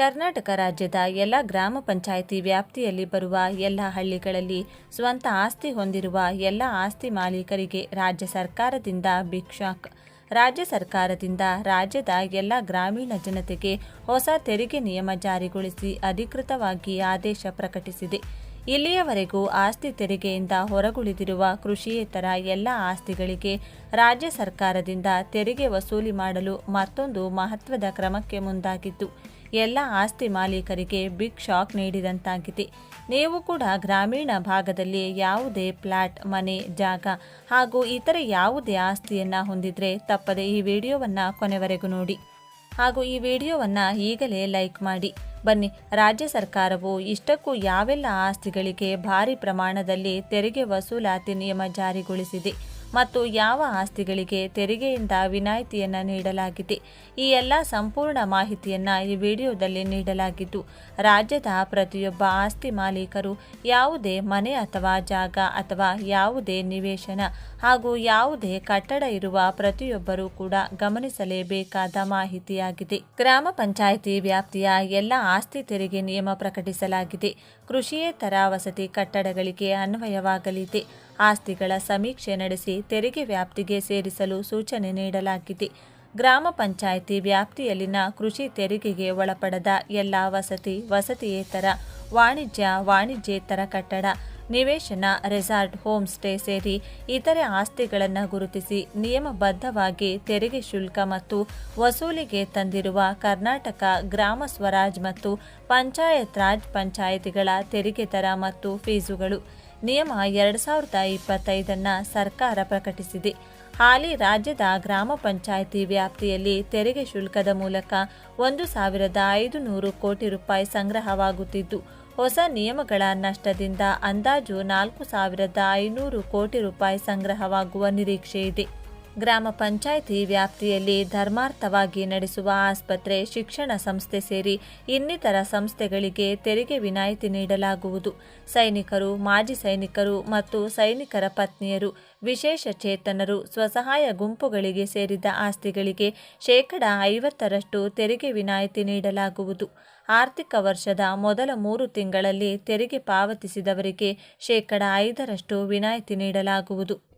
ಕರ್ನಾಟಕ ರಾಜ್ಯದ ಎಲ್ಲ ಗ್ರಾಮ ಪಂಚಾಯಿತಿ ವ್ಯಾಪ್ತಿಯಲ್ಲಿ ಬರುವ ಎಲ್ಲ ಹಳ್ಳಿಗಳಲ್ಲಿ ಸ್ವಂತ ಆಸ್ತಿ ಹೊಂದಿರುವ ಎಲ್ಲ ಆಸ್ತಿ ಮಾಲೀಕರಿಗೆ ರಾಜ್ಯ ಸರ್ಕಾರದಿಂದ ಭಿಕ್ಷಾಕ್ ರಾಜ್ಯ ಸರ್ಕಾರದಿಂದ ರಾಜ್ಯದ ಎಲ್ಲ ಗ್ರಾಮೀಣ ಜನತೆಗೆ ಹೊಸ ತೆರಿಗೆ ನಿಯಮ ಜಾರಿಗೊಳಿಸಿ ಅಧಿಕೃತವಾಗಿ ಆದೇಶ ಪ್ರಕಟಿಸಿದೆ. ಇಲ್ಲಿಯವರೆಗೂ ಆಸ್ತಿ ತೆರಿಗೆಯಿಂದ ಹೊರಗುಳಿದಿರುವ ಕೃಷಿಯೇತರ ಎಲ್ಲ ಆಸ್ತಿಗಳಿಗೆ ರಾಜ್ಯ ಸರ್ಕಾರದಿಂದ ತೆರಿಗೆ ವಸೂಲಿ ಮಾಡಲು ಮತ್ತೊಂದು ಮಹತ್ವದ ಕ್ರಮಕ್ಕೆ ಮುಂದಾಗಿದ್ದು, ಎಲ್ಲ ಆಸ್ತಿ ಮಾಲೀಕರಿಗೆ ಬಿಗ್ ಶಾಕ್ ನೀಡಿದಂತಾಗಿದೆ. ನೀವು ಕೂಡ ಗ್ರಾಮೀಣ ಭಾಗದಲ್ಲಿ ಯಾವುದೇ ಫ್ಲಾಟ್, ಮನೆ, ಜಾಗ ಹಾಗೂ ಇತರೆ ಯಾವುದೇ ಆಸ್ತಿಯನ್ನು ಹೊಂದಿದ್ರೆ ತಪ್ಪದೆ ಈ ವಿಡಿಯೋವನ್ನು ಕೊನೆವರೆಗೂ ನೋಡಿ. ಹಾಗೂ ಈ ವಿಡಿಯೋವನ್ನು ಈಗಲೇ ಲೈಕ್ ಮಾಡಿ. ಬನ್ನಿ, ರಾಜ್ಯ ಸರ್ಕಾರವು ಇಷ್ಟಕ್ಕೂ ಯಾವೆಲ್ಲ ಆಸ್ತಿಗಳಿಗೆ ಭಾರಿ ಪ್ರಮಾಣದಲ್ಲಿ ತೆರಿಗೆ ವಸೂಲಾತಿ ನಿಯಮ ಜಾರಿಗೊಳಿಸಿದೆ. ಮತ್ತು ಯಾವ ಆಸ್ತಿಗಳಿಗೆ ತೆರಿಗೆಯಿಂದ ವಿನಾಯಿತಿಯನ್ನು ನೀಡಲಾಗಿದೆ. ಈ ಎಲ್ಲ ಸಂಪೂರ್ಣ ಮಾಹಿತಿಯನ್ನು ಈ ವಿಡಿಯೋದಲ್ಲಿ ನೀಡಲಾಗಿದ್ದು, ರಾಜ್ಯದ ಪ್ರತಿಯೊಬ್ಬ ಆಸ್ತಿ ಮಾಲೀಕರು ಯಾವುದೇ ಮನೆ ಅಥವಾ ಜಾಗ ಅಥವಾ ಯಾವುದೇ ನಿವೇಶನ ಹಾಗೂ ಯಾವುದೇ ಕಟ್ಟಡ ಇರುವ ಪ್ರತಿಯೊಬ್ಬರೂ ಕೂಡ ಗಮನಿಸಲೇಬೇಕಾದ ಮಾಹಿತಿಯಾಗಿದೆ. ಗ್ರಾಮ ಪಂಚಾಯಿತಿ ವ್ಯಾಪ್ತಿಯ ಎಲ್ಲ ಆಸ್ತಿ ತೆರಿಗೆ ನಿಯಮ ಪ್ರಕಟಿಸಲಾಗಿದೆ. ಕೃಷಿಯೇತರ ವಸತಿ ಕಟ್ಟಡಗಳಿಗೆ ಅನ್ವಯವಾಗಲಿದೆ. ಆಸ್ತಿಗಳ ಸಮೀಕ್ಷೆ ನಡೆಸಿ ತೆರಿಗೆ ವ್ಯಾಪ್ತಿಗೆ ಸೇರಿಸಲು ಸೂಚನೆ ನೀಡಲಾಗಿದೆ. ಗ್ರಾಮ ಪಂಚಾಯಿತಿ ವ್ಯಾಪ್ತಿಯಲ್ಲಿನ ಕೃಷಿ ತೆರಿಗೆಗೆ ಒಳಪಡದ ಎಲ್ಲ ವಸತಿ, ವಸತಿಯೇತರ, ವಾಣಿಜ್ಯ, ವಾಣಿಜ್ಯೇತರ ಕಟ್ಟಡ, ನಿವೇಶನ, ರೆಸಾರ್ಟ್, ಹೋಮ್ ಸ್ಟೇ ಸೇರಿ ಇತರೆ ಆಸ್ತಿಗಳನ್ನು ಗುರುತಿಸಿ ನಿಯಮಬದ್ಧವಾಗಿ ತೆರಿಗೆ ಶುಲ್ಕ ಮತ್ತು ವಸೂಲಿಗೆ ತಂದಿರುವ ಕರ್ನಾಟಕ ಗ್ರಾಮ ಸ್ವರಾಜ್ ಮತ್ತು ಪಂಚಾಯತ್ ರಾಜ್ ಪಂಚಾಯಿತಿಗಳ ತೆರಿಗೆ ದರ ಮತ್ತು ಫೀಸುಗಳು. ನಿಯಮ ಎರಡು ಸಾವಿರದ ಇಪ್ಪತ್ತೈದನ್ನು ಸರ್ಕಾರ ಪ್ರಕಟಿಸಿದೆ. ಹಾಲಿ ರಾಜ್ಯದ ಗ್ರಾಮ ಪಂಚಾಯಿತಿ ವ್ಯಾಪ್ತಿಯಲ್ಲಿ ತೆರಿಗೆ ಶುಲ್ಕದ ಮೂಲಕ ಒಂದು ಸಾವಿರದ ಐದು ನೂರು ಕೋಟಿ ರೂಪಾಯಿ ಸಂಗ್ರಹವಾಗುತ್ತಿದ್ದು, ಹೊಸ ನಿಯಮಗಳ ನಷ್ಟದಿಂದ ಅಂದಾಜು ನಾಲ್ಕು ಸಾವಿರದ ಐನೂರು ಕೋಟಿ ರೂಪಾಯಿ ಸಂಗ್ರಹವಾಗುವ ನಿರೀಕ್ಷೆ ಇದೆ ಗ್ರಾಮ ಪಂಚಾಯಿತಿ ವ್ಯಾಪ್ತಿಯಲ್ಲಿ ಧರ್ಮಾರ್ಥವಾಗಿ ನಡೆಸುವ ಆಸ್ಪತ್ರೆ, ಶಿಕ್ಷಣ ಸಂಸ್ಥೆ ಸೇರಿ ಇನ್ನಿತರ ಸಂಸ್ಥೆಗಳಿಗೆ ತೆರಿಗೆ ವಿನಾಯಿತಿ ನೀಡಲಾಗುವುದು. ಸೈನಿಕರು, ಮಾಜಿ ಸೈನಿಕರು ಮತ್ತು ಸೈನಿಕರ ಪತ್ನಿಯರು, ವಿಶೇಷ ಚೇತನರು, ಸ್ವಸಹಾಯ ಗುಂಪುಗಳಿಗೆ ಸೇರಿದ ಆಸ್ತಿಗಳಿಗೆ ಶೇಕಡ ಐವತ್ತರಷ್ಟು ತೆರಿಗೆ ವಿನಾಯಿತಿ ನೀಡಲಾಗುವುದು. ಆರ್ಥಿಕ ವರ್ಷದ ಮೊದಲ ಮೂರು ತಿಂಗಳಲ್ಲಿ ತೆರಿಗೆ ಪಾವತಿಸಿದವರಿಗೆ ಶೇಕಡ ಐದರಷ್ಟು ವಿನಾಯಿತಿ ನೀಡಲಾಗುವುದು.